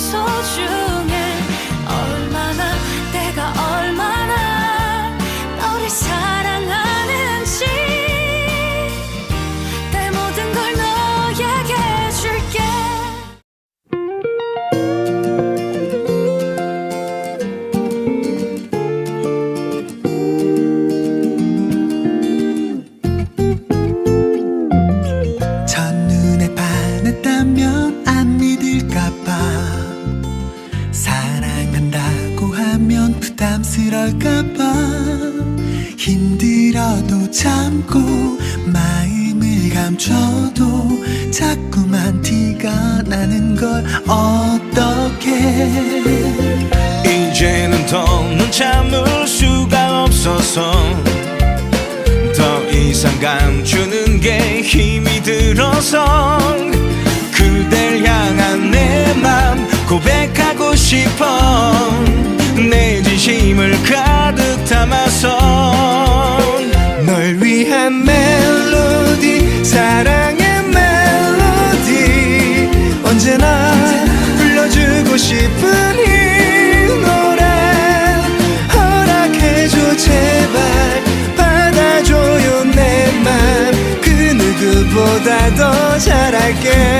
so true. 부담스러울까봐 힘들어도 참고 마음을 감춰도 자꾸만 티가 나는 걸 어떡해. 이제는 더는 참을 수가 없어서 더 이상 감추는 게 힘이 들어서 그댈 향한 내 맘 고백하고 싶어. 내 진심을 가득 담아서 널 위한 멜로디 사랑의 멜로디. 언제나 불러주고 싶은 이 노래. 허락해줘 제발. 받아줘요 내 맘. 그 누구보다 더 잘할게